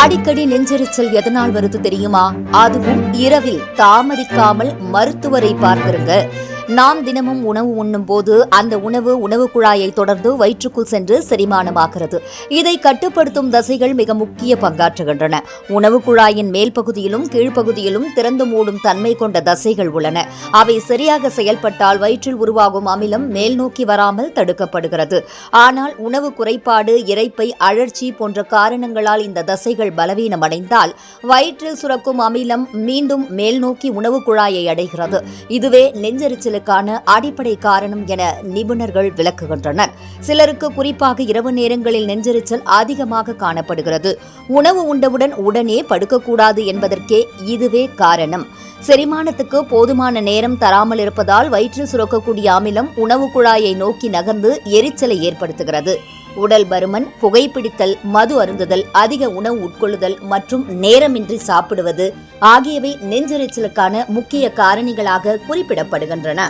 அடிக்கடி நெஞ்செரிச்சல் எதனால் வருது தெரியுமா? அதுவும் இரவில் தாமதிக்காமல் மருத்துவரை பார்த்திருங்க. நாம் தினமும் உணவு உண்ணும் போது அந்த உணவு உணவு குழாயை தொடர்ந்து வயிற்றுக்குள் சென்று செரிமானமாகிறது. இதை கட்டுப்படுத்தும் தசைகள் மிக முக்கிய பங்காற்றுகின்றன. உணவு குழாயின் மேல் பகுதியிலும் கீழ்ப்பகுதியிலும் திறந்து மூடும் தன்மை கொண்ட தசைகள் உள்ளன. அவை சரியாக செயல்பட்டால் வயிற்றில் உருவாகும் அமிலம் மேல் நோக்கி வராமல் தடுக்கப்படுகிறது. ஆனால் உணவு குறைபாடு இரைப்பை அழற்சி போன்ற காரணங்களால் இந்த தசைகள் பலவீனமடைந்தால் வயிற்றில் சுரக்கும் அமிலம் மீண்டும் மேல் நோக்கி உணவு குழாயை அடைகிறது. இதுவே நெஞ்செரிச்சலுக்கான அடிப்படை காரணம் என நிபுணர்கள் விளக்குகின்றனர். சிலருக்கு குறிப்பாக இரவு நேரங்களில் நெஞ்செரிச்சல் அதிகமாக காணப்படுகிறது. உணவு உண்டவுடன் உடனே படுக்கக்கூடாது என்பதற்கே இதுவே காரணம். செரிமானத்துக்கு போதுமான நேரம் தராமல் இருப்பதால் வயிற்றில் சுரக்கக்கூடிய அமிலம் உணவு குழாயை நோக்கி நகர்ந்து எரிச்சலை ஏற்படுத்துகிறது. உடல் பருமன் புகைப்பிடித்தல் மது அருந்துதல் அதிக உணவு உட்கொள்ளுதல் மற்றும் நேரமின்றி சாப்பிடுவது ஆகியவை நெஞ்செரிச்சலுக்கான முக்கிய காரணிகளாக குறிப்பிடப்படுகின்றன.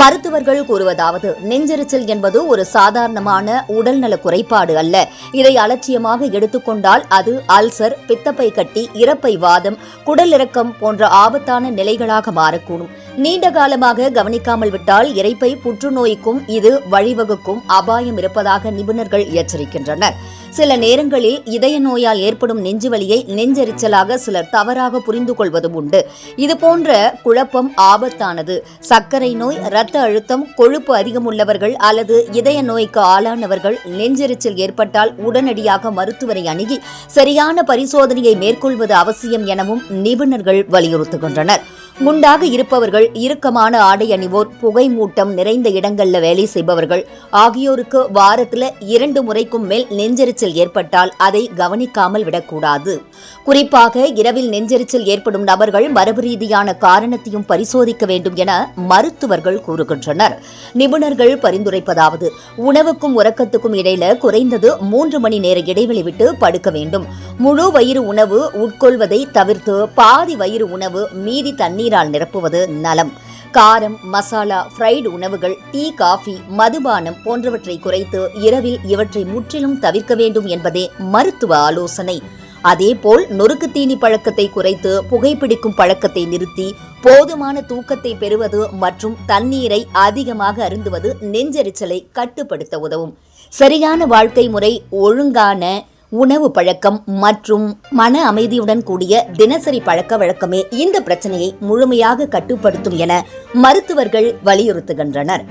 மருத்துவர்கள் கூறுவதாவது நெஞ்செரிச்சல் என்பது ஒரு சாதாரணமான உடல்நல குறைபாடு அல்ல. இதை அலட்சியமாக எடுத்துக்கொண்டால் அது அல்சர் பித்தப்பை கட்டி இறப்பை வாதம் குடலிறக்கம் போன்ற ஆபத்தான நிலைகளாக மாறக்கூடும். நீண்ட காலமாக கவனிக்காமல் விட்டால் இறைப்பை புற்றுநோய்க்கும் இது வழிவகுக்கும் அபாயம் இருப்பதாக நிபுணர்கள் எச்சரிக்கின்றனர். சில நேரங்களில் இதய நோயால் ஏற்படும் நெஞ்சுவலியை நெஞ்செரிச்சலாக சிலர் தவறாக புரிந்து கொள்வதும் உண்டு இதுபோன்ற குழப்பம் ஆபத்தானது. சர்க்கரை நோய் இரத்த அழுத்தம் கொழுப்பு அதிகம் உள்ளவர்கள் அல்லது இதய நோய்க்கு ஆளானவர்கள் நெஞ்செரிச்சல் ஏற்பட்டால் உடனடியாக மருத்துவரை அணுகி சரியான பரிசோதனையை மேற்கொள்வது அவசியம் எனவும் நிபுணர்கள் வலியுறுத்துகின்றனர். குண்டாக இருப்பவர்கள் இறுக்கமான ஆடை அணிவோர் புகை மூட்டம் நிறைந்த இடங்கள்ல வேலை செய்பவர்கள். ஆகியோருக்கு வாரத்துல இரண்டு முறைக்கும் மேல் நெஞ்செரிச்சல் ஏற்பட்டால் அதை கவனிக்காமல் விடக்கூடாது. குறிப்பாக இரவில் நெஞ்செரிச்சல் ஏற்படும் நபர்கள் மரபு ரீதியான காரணத்தையும் பரிசோதிக்க வேண்டும் என மருத்துவர்கள் கூறுகின்றனர். நிபுணர்கள் பரிந்துரைப்பதாவது உணவுக்கும் உறக்கத்துக்கும் இடையில குறைந்தது மூன்று மணி நேர இடைவெளி விட்டு படுக்க வேண்டும். முழு வயிறு உணவு உட்கொள்வதை தவிர்த்து பாதி வயிறு உணவு மீதி தண்ணீர் தண்ணீரால் நிரப்புவது நலம். காரம் மசாலா ஃப்ரைடு உணவுகள் டீ காஃபி மதுபானம் போன்றவற்றை குறைத்து இரவில் இவற்றை முற்றிலும் தவிர்க்க வேண்டும் என்பதே மருத்துவ ஆலோசனை. அதேபோல் நொறுக்கு தீனி பழக்கத்தை குறைத்து புகைப்பிடிக்கும் பழக்கத்தை நிறுத்தி போதுமான தூக்கத்தை பெறுவது மற்றும் தண்ணீரை அதிகமாக அருந்துவது நெஞ்செரிச்சலை கட்டுப்படுத்த உதவும். சரியான வாழ்க்கை முறை ஒழுங்கான உணவு பழக்கம் மற்றும் மன அமைதியுடன் கூடிய தினசரி பழக்க வழக்கமே இந்த பிரச்சனையை முழுமையாக கட்டுப்படுத்தும் என மருத்துவர்கள் வலியுறுத்துகின்றனர்.